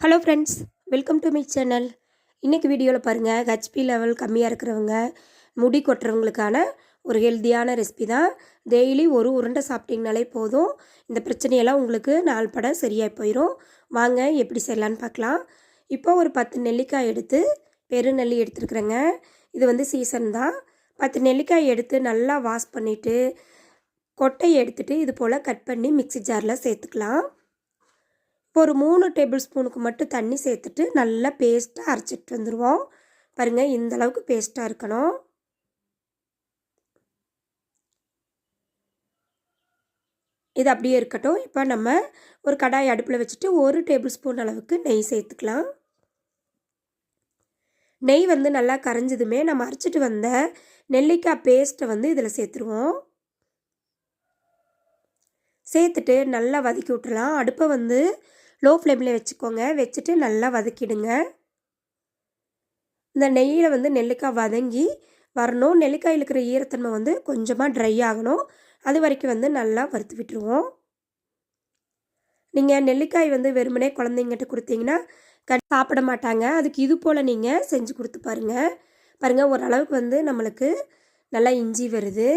Hello friends welcome to my channel இன்றைக்கி வீடியோவில் பாருங்கள் ஹெச்பி லெவல் கம்மியாக இருக்கிறவங்க முடி கொட்டுறவங்களுக்கான ஒரு ஹெல்த்தியான ரெசிபி தான். டெய்லி ஒரு உருண்டை சாப்பிட்டிங்கனாலே போதும். இந்த பிரச்சனையெல்லாம் உங்களுக்கு நாள் பட சரியாக போயிடும் வாங்க எப்படி செய்யலான்னு பார்க்கலாம். இப்போ ஒரு பத்து நெல்லிக்காய் எடுத்து பெருநெல்லி எடுத்துருக்குறேங்க. இது வந்து சீசன் தான். பத்து நெல்லிக்காய் எடுத்து நல்லா வாஷ் பண்ணிவிட்டு கொட்டையை எடுத்துகிட்டு இது போல் கட் பண்ணி மிக்ஸி ஜாரில் சேர்த்துக்கலாம். இப்போ ஒரு மூணு டேபிள் ஸ்பூனுக்கு மட்டும் தண்ணி சேர்த்துட்டு நல்லா பேஸ்ட்டாக அரைச்சிட்டு வந்துடுவோம் பாருங்கள் இந்த அளவுக்கு பேஸ்ட்டாக இருக்கணும். இது அப்படியே இருக்கட்டும். இப்போ நம்ம ஒரு கடாய் அடுப்பில் வச்சுட்டு ஒரு டேபிள் ஸ்பூன் அளவுக்கு நெய் சேர்த்துக்கலாம். நெய் வந்து நல்லா கரைஞ்சதுமே நம்ம அரைச்சிட்டு வந்த நெல்லிக்காய் பேஸ்ட்டை வந்து இதில் சேர்த்துருவோம். சேர்த்துட்டு நல்லா வதக்கி விட்டுலாம் அடுப்பை வந்து லோ ஃப்ளேமில் வச்சுக்கோங்க. வச்சுட்டு நல்லா வதக்கிடுங்க. இந்த நெய்யில் வந்து நெல்லிக்காய் வதங்கி வரணும். நெல்லிக்காயில் இருக்கிற ஈரத்தன்மை வந்து கொஞ்சமாக ட்ரை ஆகணும். அது வரைக்கும் வந்து நல்லா வறுத்து விட்டுருவோம். நீங்கள் நெல்லிக்காய் வந்து வெறுமனே குழந்தைங்கிட்ட கொடுத்தீங்கன்னா க சாப்பிட மாட்டாங்க. அதுக்கு இது போல் நீங்கள் செஞ்சு கொடுத்து பாருங்கள் பாருங்கள் ஓரளவுக்கு வந்து நம்மளுக்கு நல்லா இஞ்சி வருது.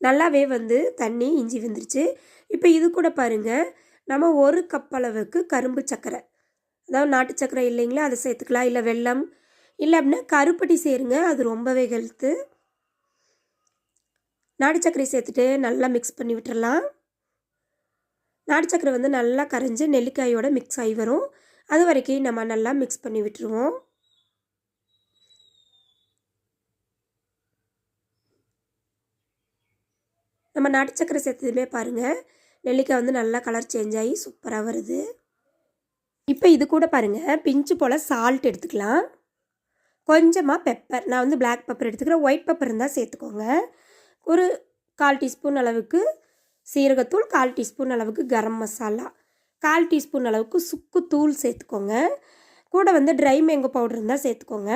நல்லாவே வந்து தண்ணி இஞ்சி வந்துருச்சு. இப்போ இது கூட பாருங்கள் நம்ம ஒரு கப் அளவுக்கு கரும்பு சர்க்கரை அதாவது நாட்டு சர்க்கரை இல்லைங்களா? அதை சேர்த்துக்கலாம். இல்லை வெல்லம். இல்லை அப்படின்னா கருப்பட்டி சேருங்க. அது ரொம்பவே ஹெல்த்து நாட்டு சர்க்கரை சேர்த்துட்டு நல்லா மிக்ஸ் பண்ணி விட்டுறலாம். நாட்டு சர்க்கரை வந்து நல்லா கரைஞ்சி நெல்லிக்காயோட மிக்ஸ் ஆகி வரும். அது வரைக்கும் நம்ம நல்லா மிக்ஸ் பண்ணி விட்டுருவோம். நம்ம நாட்டு சக்கரை சேர்த்ததுமே பாருங்கள் நெல்லிக்காய் வந்து நல்லா கலர் சேஞ்ச் ஆகி சூப்பராக வருது. இப்போ இது கூட பாருங்கள் பிஞ்சு போல் சால்ட் எடுத்துக்கலாம். கொஞ்சமாக பெப்பர் நான் வந்து பிளாக் பெப்பர் எடுத்துக்கிறேன். ஒயிட் பெப்பர் இருந்தால் சேர்த்துக்கோங்க. ஒரு கால் டீஸ்பூன் அளவுக்கு சீரகத்தூள் கால் டீஸ்பூன் அளவுக்கு கரம் மசாலா கால் டீஸ்பூன் அளவுக்கு சுக்கு தூள் சேர்த்துக்கோங்க. கூட வந்து ட்ரை மேங்கோ பவுடர் இருந்தால் சேர்த்துக்கோங்க.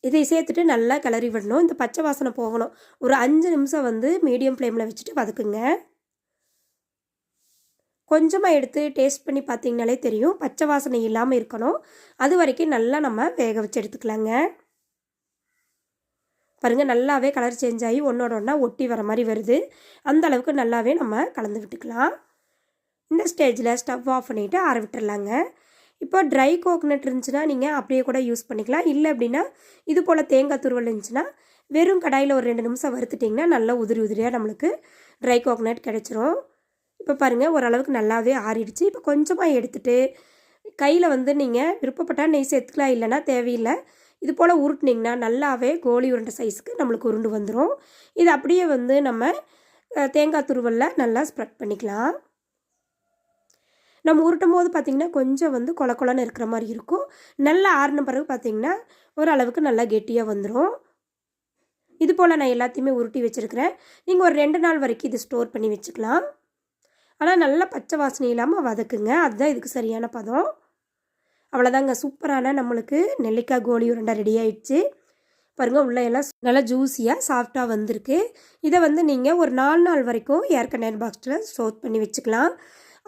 இதை சேர்த்துட்டு நல்லா கிளறி விடணும். இந்த பச்சை வாசனை போகணும். ஒரு அஞ்சு நிமிஷம் வந்து மீடியம் ஃப்ளேமில் வச்சுட்டு வதக்குங்க. கொஞ்சமாக எடுத்து டேஸ்ட் பண்ணி பார்த்தீங்கனாலே தெரியும். பச்சை வாசனை இல்லாமல் இருக்கணும். அது வரைக்கும் நல்லா நம்ம வேக வச்சு எடுத்துக்கலாங்க. பாருங்கள் நல்லாவே கலர் சேஞ்ச் ஆகி ஒன்றோட ஒன்றா ஒட்டி வர மாதிரி வருது. அந்த அளவுக்கு நல்லாவே நம்ம கலந்து விட்டுக்கலாம். இந்த ஸ்டேஜில் ஸ்டவ் ஆஃப் பண்ணிவிட்டு ஆற விட்டுடலாங்க இப்போ ட்ரை கோகனட் இருந்துச்சுன்னா நீங்கள் அப்படியே கூட யூஸ் பண்ணிக்கலாம். இல்லை அப்படின்னா இது போல் தேங்காய் துருவல் இருந்துச்சுன்னா வெறும் கடாயில் ஒரு ரெண்டு நிமிஷம் வறுத்துட்டிங்கன்னா நல்லா உதிரி உதிரியாக நம்மளுக்கு ட்ரை கோகனட் கிடச்சிரும். இப்போ பாருங்கள் ஓரளவுக்கு நல்லாவே ஆறிடுச்சு. இப்போ கொஞ்சமாக எடுத்துகிட்டு கையில் வந்து நீங்கள் விருப்பப்பட்டால் நெய் சேர்த்துக்கலாம். இல்லைன்னா தேவையில்லை. இது போல் உருட்டினிங்கன்னா நல்லாவே கோழி உருண்டை சைஸுக்கு நம்மளுக்கு உருண்டு வந்துடும் இது அப்படியே வந்து நம்ம தேங்காய் துருவலில் நல்லா ஸ்ப்ரெட் பண்ணிக்கலாம். நம்ம உருட்டும் போது பார்த்திங்கன்னா கொஞ்சம் வந்து கொல கொலன்னு இருக்கிற மாதிரி இருக்கும். நல்லா ஆறின பிறகு பார்த்திங்கன்னா ஓரளவுக்கு நல்லா கெட்டியாக வந்துடும் இது போல் நான் எல்லாத்தையுமே உருட்டி வச்சுருக்கிறேன். நீங்கள் ஒரு ரெண்டு நாள் வரைக்கும் இது ஸ்டோர் பண்ணி வச்சுக்கலாம். ஆனால் நல்லா பச்சை வாசனை இல்லாமல் வதக்குங்க. அதுதான் இதுக்கு சரியான பதம். அவ்வளோதாங்க சூப்பரான நம்மளுக்கு நெல்லிக்காய் கோழி உருண்டை ரெடி ஆயிடுச்சு. பாருங்கள் உள்ளே எல்லாம் நல்லா ஜூஸியாக சாஃப்டாக வந்திருக்கு. இதை வந்து நீங்கள் ஒரு நாலு நாள் வரைக்கும் ஏர் கண்டெய்னர் பாக்ஸில் ஸ்டோர் பண்ணி வச்சுக்கலாம்.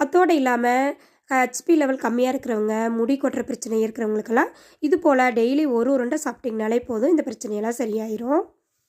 அத்தோடு இல்லாமல் ஹெச்பி லெவல் கம்மியாக இருக்கிறவங்க முடி கொட்டுற பிரச்சனை இருக்கிறவங்களுக்கெல்லாம் இது போல் டெய்லி ஒரு உருண்டை சாப்பிட்டிங்கனாலே போதும் இந்த பிரச்சனையெல்லாம் சரியாயிரும்.